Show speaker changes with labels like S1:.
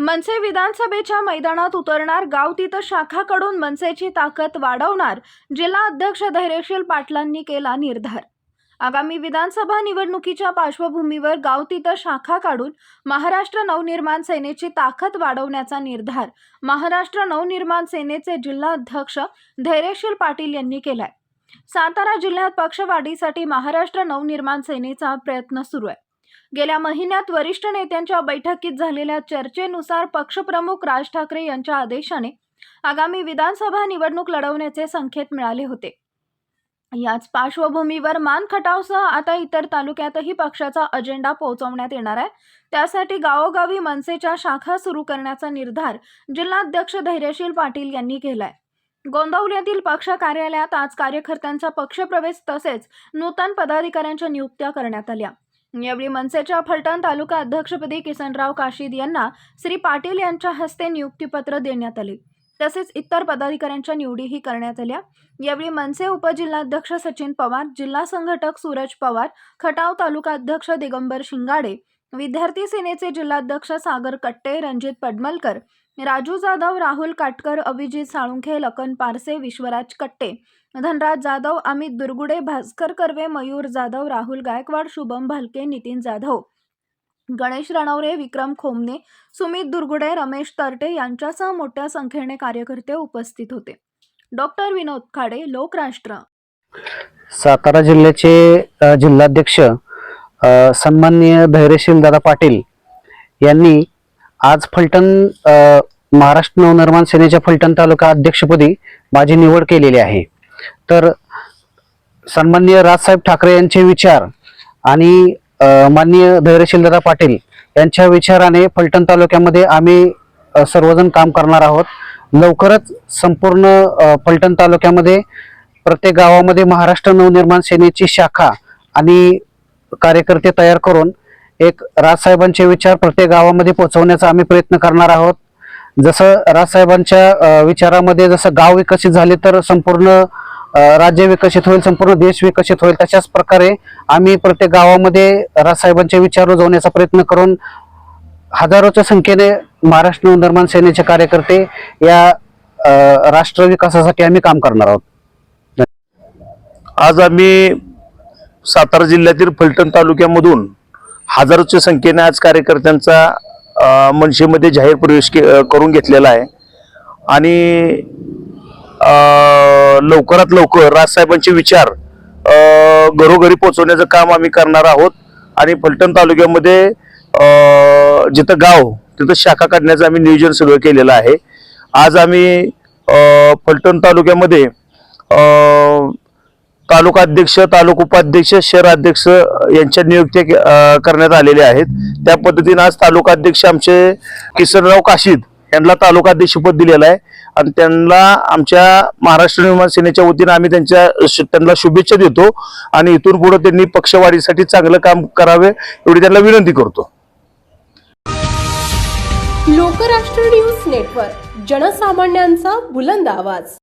S1: मनसे विधानसभेच्या मैदानात उतरणार गाव तिथं शाखाकडून मनसेची ताकद वाढवणार जिल्हा अध्यक्ष धैर्यशील पाटलांनी केला निर्धार. आगामी विधानसभा निवडणुकीच्या पार्श्वभूमीवर गाव तिथं शाखा काढून महाराष्ट्र नवनिर्माण सेनेची ताकद वाढवण्याचा निर्धार महाराष्ट्र नवनिर्माण सेनेचे जिल्हा अध्यक्ष धैर्यशील पाटील यांनी केलाय. सातारा जिल्ह्यात पक्षवाढीसाठी महाराष्ट्र नवनिर्माण सेनेचा प्रयत्न सुरू आहे. गेल्या महिन्यात वरिष्ठ नेत्यांच्या बैठकीत झालेल्या चर्चेनुसार पक्षप्रमुख राज ठाकरे यांच्या आदेशाने आगामी विधानसभा निवडणूक लढवण्याचे संकेत मिळाले होते. याच पार्श्वभूमीवर मान खटावसह आता इतर तालुक्यातही पक्षाचा अजेंडा पोहोचवण्यात येणार आहे. त्यासाठी गावोगावी मनसेच्या शाखा सुरू करण्याचा निर्धार जिल्हाध्यक्ष धैर्यशील पाटील यांनी केलाय. गोंदवल्यातील पक्ष कार्यालयात आज कार्यकर्त्यांचा पक्षप्रवेश तसेच नूतन पदाधिकाऱ्यांच्या नियुक्त्या करण्यात आल्या. यावेळी मनसेच्या फलटण तालुका अध्यक्षपदी किसनराव काशीद यांना श्री पाटील यांच्या हस्ते नियुक्तीपत्र देण्यात आले. तसेच इतर पदाधिकाऱ्यांच्या निवडीही करण्यात आल्या. यावेळी मनसे उपजिल्हाध्यक्ष सचिन पवार जिल्हा संघटक सूरज पवार खटाव तालुका अध्यक्ष दिगंबर शिंगाडे विद्यार्थी सेनेचे जिल्हाध्यक्ष सागर कट्टे रणजित पडमलकर राजू जाधव राहुल काटकर अभिजित साळुंखे लखन पारसे विश्वराज कट्टे धनराज जाधव अमित दुर्गुडे भास्कर कर्वे मयूर जाधव राहुल गायकवाड शुभम भालके नितीन जाधव गणेश रणवरे विक्रम खोमने सुमित दुर्गुडे रमेश तरटे यांच्यासह मोठ्या संख्येने कार्यकर्ते उपस्थित होते. डॉक्टर विनोद खाडे लोकराष्ट्र.
S2: सातारा जिल्ह्याचे जिल्हाध्यक्ष सन्माननीय धैर्यशील दादा पाटील यांनी आज फलटण महाराष्ट्र नवनिर्माण सेनेच्या फलटण तालुका अध्यक्षपदी माझी निवड केलेली आहे. तर सन्माननीय राजसाहेब ठाकरे यांचे विचार आणि माननीय धैर्यशीलदादा पाटील यांच्या विचाराने फलटण तालुक्यामध्ये आम्ही सर्वजण काम करणार आहोत. लवकरच संपूर्ण फलटण तालुक्यामध्ये प्रत्येक गावामध्ये महाराष्ट्र नवनिर्माण सेनेची शाखा आणि कार्यकर्ते तयार करून एक राजसाहेबांचे विचार प्रत्येक गावामध्ये पोहोचवण्याचा आम्ही प्रयत्न करणार आहोत. जसं राजसाहेबांच्या विचारामध्ये जसं गाव विकसित झाले तर संपूर्ण राज्य विकसित होईल संपूर्ण देश विकसित होईल तशाच प्रकारे आम्ही प्रत्येक गावामध्ये राजसाहेबांचे विचार रुजवण्याचा प्रयत्न करून हजारोच्या संख्येने महाराष्ट्र नवनिर्माण सेनेचे कार्यकर्ते या राष्ट्र विकासासाठी आम्ही काम करणार आहोत.
S3: आज आम्ही सातारा जिल्ह्यातील फलटण तालुक्यामधून हजारोच्या संख्येने आज कार्यकर्त्यांचा मनसेमध्ये जाहीर प्रवेश के करून घेतलेला आहे. आणि लवकरात लवकर राजसाहेबांचे विचार घरोघरी पोहोचवण्याचं काम आम्ही करणार आहोत. आणि फलटण तालुक्यामध्ये जिथं गाव तिथं शाखा काढण्याचं आम्ही नियोजन सुरू केलेलं आहे. आज आम्ही फलटण तालुक्यामध्ये तालुका अध्यक्ष तालुका उपाध्यक्ष शहर अध्यक्ष यांच्या नियुक्त्या करण्यात आलेल्या आहेत. त्या पद्धतीने आज तालुका अध्यक्ष आमचे किसनराव काशीद यांना तालुका अध्यक्षपद दिलेलं आहे. आणि त्यांना आमच्या महाराष्ट्र निर्माण सेनेच्या वतीने आम्ही त्यांच्या त्यांना शुभेच्छा देतो आणि इथून पुढे त्यांनी पक्षवाढीसाठी चांगलं काम करावे एवढी त्यांना विनंती करतो.
S4: लोकराष्ट्र न्यूज नेटवर्क जनसामान्यांचा बुलंद आवाज.